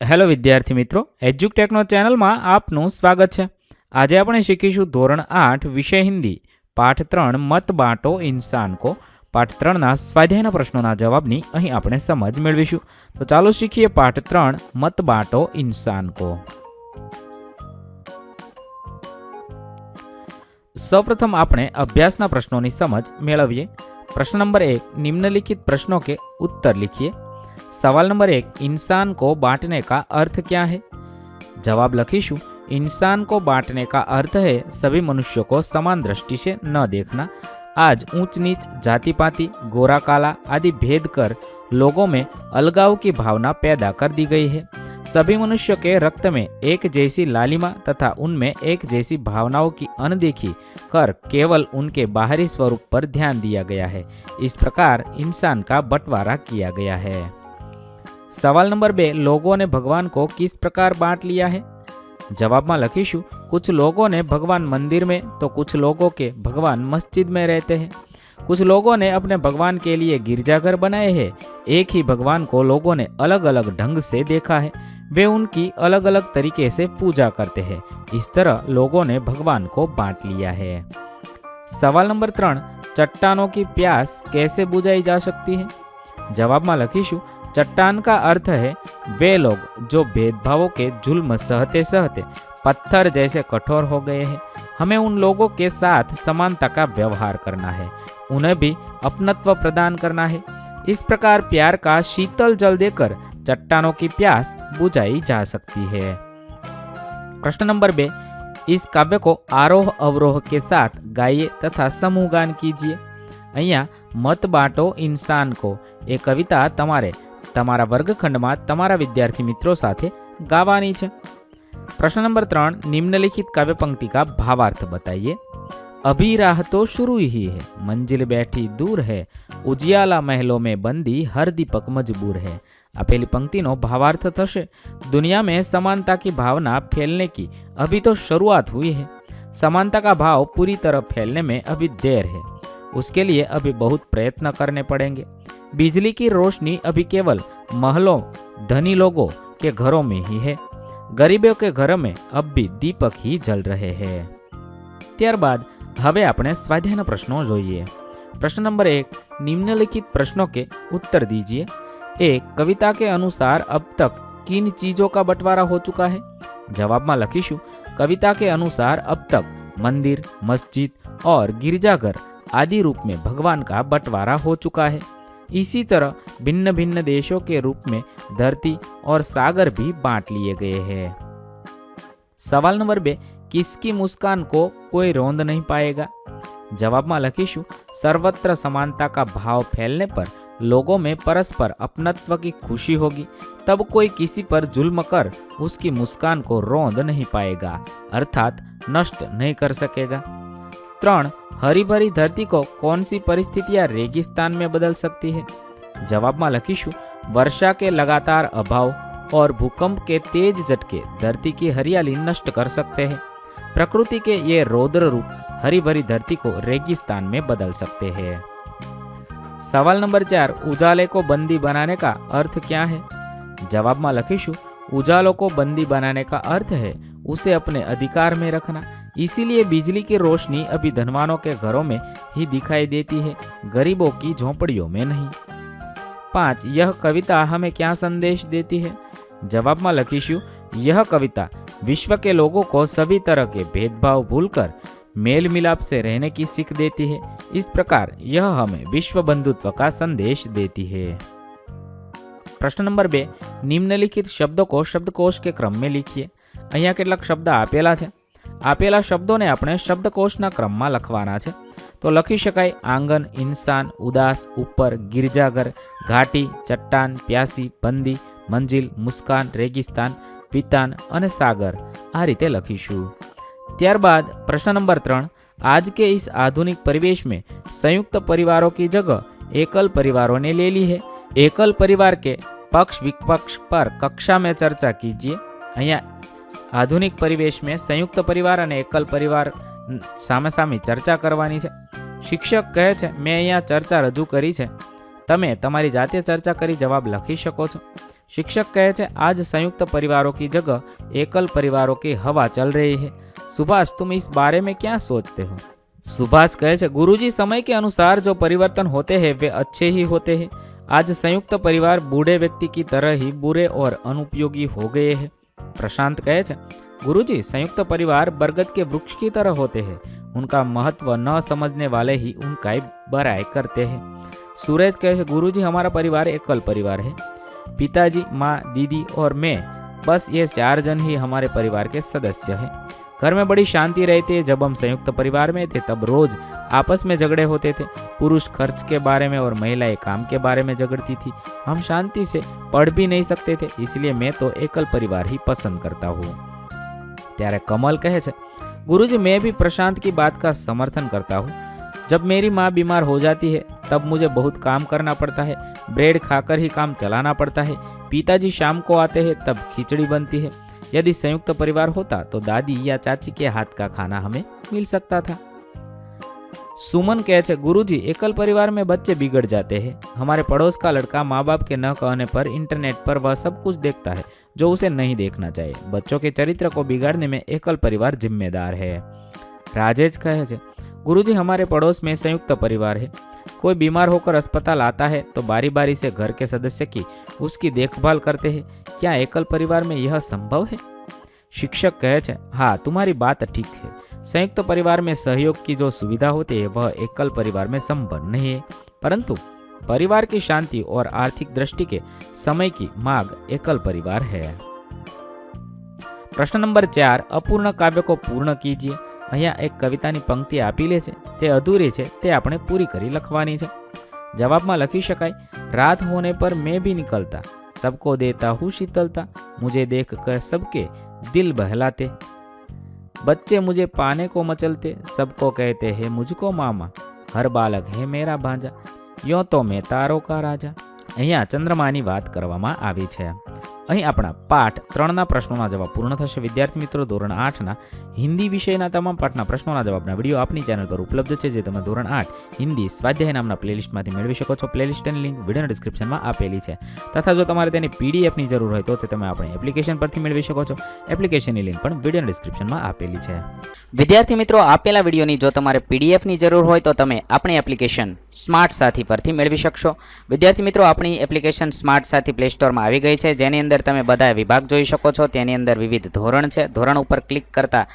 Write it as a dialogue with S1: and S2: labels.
S1: Hello વિદ્યાર્થી મિત્રો એજ્યુકટેકનો ચેનલમાં આપનું સ્વાગત છે. આજે આપણે શીખીશું ધોરણ આઠ, વિષય હિન્દી, પાઠ ત્રણ, મત બાંટો, ઇન્સાન કો. પાઠ ત્રણના સ્વાધ્યાયના પ્રશ્નોના જવાબની અહીં આપણે સમજ મેળવીશું. તો ચાલો શીખીએ પાઠ ત્રણ, મત બાંટો, ઇન્સાન કો. સૌપ્રથમ આપણે અભ્યાસના પ્રશ્નોની સમજ મેળવીએ. પ્રશ્ન નંબર એક, નિમ્નલિખિત પ્રશ્નો કે ઉત્તર લખીએ. सवाल नंबर एक, इंसान को बांटने का अर्थ क्या है? जवाब लखीशु इंसान को बांटने का अर्थ है सभी मनुष्यों को समान दृष्टि से न देखना। आज ऊंच नीच जाति पाति गोरा काला आदि भेद कर लोगों में अलगाव की भावना पैदा कर दी गई है। सभी मनुष्यों के रक्त में एक जैसी लालिमा तथा उनमें एक जैसी भावनाओं की अनदेखी कर केवल उनके बाहरी स्वरूप पर ध्यान दिया गया है। इस प्रकार इंसान का बंटवारा किया गया है। सवाल नंबर बे, लोगों ने भगवान को किस प्रकार बांट लिया है? जवाब में लखीशु कुछ लोगों ने भगवान मंदिर में तो कुछ लोगों के भगवान मस्जिद में रहते हैं। कुछ लोगों ने अपने भगवान के लिए गिरजाघर बनाए हैं। एक ही भगवान को लोगों ने अलग अलग ढंग से देखा है। वे उनकी अलग अलग तरीके से पूजा करते हैं। इस तरह लोगों ने भगवान को बांट लिया है। सवाल नंबर त्रण, चट्टानों की प्यास कैसे बुझाई जा सकती है? जवाब में लखीशु चट्टान का अर्थ है वे लोग जो भेदभावों के जुल्म सहते सहते पत्थर जैसे कठोर हो गए हैं हमें उन लोगों के साथ समानता का व्यवहार करना है उन्हें भी अपनत्व प्रदान करना है इस प्रकार प्यार का शीतल जल देकर चट्टानों की प्यास बुझाई जा सकती है प्रश्न नंबर बे इस काव्य को आरोह अवरोह के साथ गाइए तथा समूह गान कीजिए અહીંયા મત બાંટો ઇન્સાન કો એ કવિતા તમારે તમારા વર્ગખંડમાં તમારા વિદ્યાર્થી મિત્રો સાથે ગાવાની છે પ્રશ્ન નંબર ત્રણ નિમ્નલિખિત કાવ્ય पंक्ति का भावार्थ बताइए अभी राह तो शुरू ही है मंजिल बैठी दूर है उजियाला महलों में बंदी हर दीपक मजबूर है આપેલી પંક્તિનો ભાવાર્થ થશે दुनिया में समानता की भावना फैलने की अभी तो शुरुआत हुई है समानता का भाव पूरी तरह फैलने में अभी देर है उसके लिए अभी बहुत प्रयत्न करने पड़ेंगे बिजली की रोशनी अभी केवल महलों धनी लोगों के घरों में ही है ગરીબો કે ઘર में अब भी दीपक ही जल रहे हैं ત્યારબાદ હવે આપણે સ્વાધ્યાયના પ્રશ્નો જોઈએ प्रश्न नंबर एक निम्नलिखित प्रश्नों के उत्तर दीजिए एक कविता के अनुसार अब तक किन चीजों का बंटवारा हो चुका है जवाब में लखीशु कविता के अनुसार अब तक मंदिर मस्जिद और गिरजाघर आदि रूप में भगवान का बंटवारा हो चुका है इसी तरह भिन्न भिन्न देशों के रूप में धरती और सागर भी बांट लिए गए हैं। सवाल नंबर बे, किसकी मुस्कान को कोई रोंद नहीं पाएगा? जवाब में लखीशु सर्वत्र समानता का भाव फैलने पर लोगों में परस्पर अपनत्व की खुशी होगी। तब कोई किसी पर जुल्म कर उसकी मुस्कान को रोंद नहीं पाएगा, अर्थात नष्ट नहीं कर सकेगा। त्रण हरी भरी धरती को कौन सी परिस्थितियाँ रेगिस्तान में बदल सकती है? जवाब में लखीशु वर्षा के लगातार अभाव और भूकंप के तेज झटके धरती की हरियाली नष्ट कर सकते हैं। प्रकृति के ये रौद्र रूप हरी भरी धरती को रेगिस्तान में बदल सकते हैं। सवाल नंबर चार, उजाले को बंदी बनाने का अर्थ क्या है? जवाब में लखीशु उजालों को बंदी बनाने का अर्थ है उसे अपने अधिकार में रखना। इसीलिए बिजली की रोशनी अभी धनवानों के घरों में ही दिखाई देती है गरीबों की झोंपड़ियों में नहीं पाँच यह कविता हमें क्या संदेश देती है जवाब में लखीशु यह कविता विश्व के लोगों को सभी तरह के भेदभाव भूलकर मेल मिलाप से रहने की सीख देती है इस प्रकार यह हमें विश्व बंधुत्व का संदेश देती है પ્રશ્ન નંબર બે નિમ્નલિખિત શબ્દકો શબ્દકોશ કે ક્રમ में लिखिए અહીંયા કેટલાક શબ્દ આપેલા છે આપેલા શબ્દોને આપણે શબ્દકોષના ક્રમમાં લખવાના છે. તો લખી શકાય આંગન, ઇન્સાન, ઉદાસ, ઉપર, ગિરજાઘર, ઘાટી, ચટ્ટાન, પ્યાસી, બંદી, મંજિલ, મુસ્કાન, રેગિસ્તાન વિતાન અને સાગર. આ રીતે લખીશું. ત્યારબાદ પ્રશ્ન નંબર ત્રણ. આજ કે इस આધુનિક પરિવેશ મેં સંયુક્ત પરિવારો કી जगह એકલ પરિવારોને ने ले ली है एकल परिवार के पक्ष विपक्ष पर ચર્ચા કીજીએ. અહીંયા આધુનિક પરિવેશમાં સંયુક્ત પરિવાર અને એકલ પરિવાર સામે સામે ચર્ચા કરવાની છે શિક્ષક કહે છે મેં અહીંયા ચર્ચા રજૂ કરી છે તમે તમારી જાતે ચર્ચા કરી જવાબ લખી શકો છો शिक्षक કહે છે आज संयुक्त परिवारों की जगह एकल परिवारों की हवा चल रही है सुभाष तुम इस बारे में क्या सोचते हो सुभाष कहे छे गुरुजी समय के अनुसार जो परिवर्तन होते हैं वे अच्छे ही होते हैं आज संयुक्त परिवार बूढ़े व्यक्ति की तरह ही बुरे और अनुपयोगी हो गए हैं प्रशांत कहे छे, गुरुजी, संयुक्त परिवार बरगद के वृक्ष की तरह होते हैं। उनका महत्व न समझने वाले ही उनका बराय करते हैं। सूरज कहे गुरु जी हमारा परिवार एकल परिवार है। पिताजी, माँ, दीदी और मैं, बस ये चार जन ही हमारे परिवार के सदस्य हैं। घर में बड़ी शांति रहती है जब हम संयुक्त परिवार में थे तब रोज आपस में झगड़े होते थे पुरुष खर्च के बारे में और महिलाएं काम के बारे में झगड़ती थी हम शांति से पढ़ भी नहीं सकते थे इसलिए मैं तो एकल परिवार ही पसंद करता हूँ ત્યારે કમલ કહે છે गुरुजी मैं भी प्रशांत की बात का समर्थन करता हूँ जब मेरी माँ बीमार हो जाती है तब मुझे बहुत काम करना पड़ता है ब्रेड खाकर ही काम चलाना पड़ता है पिताजी शाम को आते हैं तब खिचड़ी बनती है यदि संयुक्त परिवार होता तो दादी या चाची के हाथ का खाना हमें मिल सकता था। सुमन कहे छे, गुरुजी, एकल परिवार में बच्चे बिगड़ जाते हैं। हमारे पड़ोस का लड़का माँ बाप के न कहने पर इंटरनेट पर वह सब कुछ देखता है, जो उसे नहीं देखना चाहिए। बच्चों के चरित्र को बिगाड़ने में एकल परिवार जिम्मेदार है। राजेश कहे छे, गुरुजी, हमारे पड़ोस में संयुक्त परिवार है। कोई बीमार होकर अस्पताल आता है तो बारी बारी से घर के सदस्य की उसकी देखभाल करते हैं। क्या एकल परिवार में यह संभव है? शिक्षक कहे छे हाँ तुम्हारी बात ठीक है। संयुक्त परिवार में सहयोग की जो सुविधा होती है, वह एकल परिवार में संभव नहीं है। परंतु परिवार की शांति और आर्थिक दृष्टि के समय की मांग एकल परिवार है। પ્રશ્ન નંબર ચાર અપૂર્ણ કાવ્યકો પૂર્ણ કીજીએ અહીંયા એક કવિતાની પંક્તિ આપેલી છે। તે અધૂરી છે। તે આપણે પૂરી કરી લખવાની છે। જવાબમાં લખી શકાય, રાત હોને પર મેં ભી નીકળતા सबको देता हूँ शीतलता मुझे देख कर सबके दिल बहलाते बच्चे मुझे पाने को मचलते सबको कहते हैं मुझको मामा हर बालक है मेरा भांजा યો તો મેં તારો કા રાજા અહીંયા ચંદ્રમાની વાત કરવામાં આવી છે અહીં આપણા પાઠ ત્રણના પ્રશ્નોના જવાબ પૂર્ણ થશે વિદ્યાર્થી મિત્રો ધોરણ આઠના હિન્દી વિષયના તમામ પાઠના પ્રશ્નોના જવાબના વીડિયો આપની ચેનલ પર ઉપલબ્ધ છે, જે તમે ધોરણ આઠ હિન્દી સ્વાધ્યાય નામના પ્લેલિસ્ટમાંથી મેળવી શકો છો. પ્લેલિસ્ટની લિંક વિડીયોના ડિસ્ક્રિપ્શનમાં આપેલી છે. તથા જો તમારે તેની પીડીએફની જરૂર હોય તો તે તમે આપણી એપ્લિકેશન પરથી મેળવી શકો છો. એપ્લિકેશનની લિંક પણ વિડીયોના ડિસ્ક્રિપ્શનમાં આપેલી છે.
S2: વિદ્યાર્થી મિત્રો, આપેલા વિડીયોની જો તમારે પીડીએફની જરૂર હોય તો તમે આપણી એપ્લિકેશન સ્માર્ટ સાથી પરથી મેળવી શકશો. વિદ્યાર્થી મિત્રો, આપણી એપ્લિકેશન સ્માર્ટ સાથી પ્લે સ્ટોરમાં આવી ગઈ છે. જેની અંદર તમે બધા વિભાગ જોઈ શકો છો. તેની અંદર વિવિધ ધોરણ છે. ધોરણ ઉપર ક્લિક કરતાં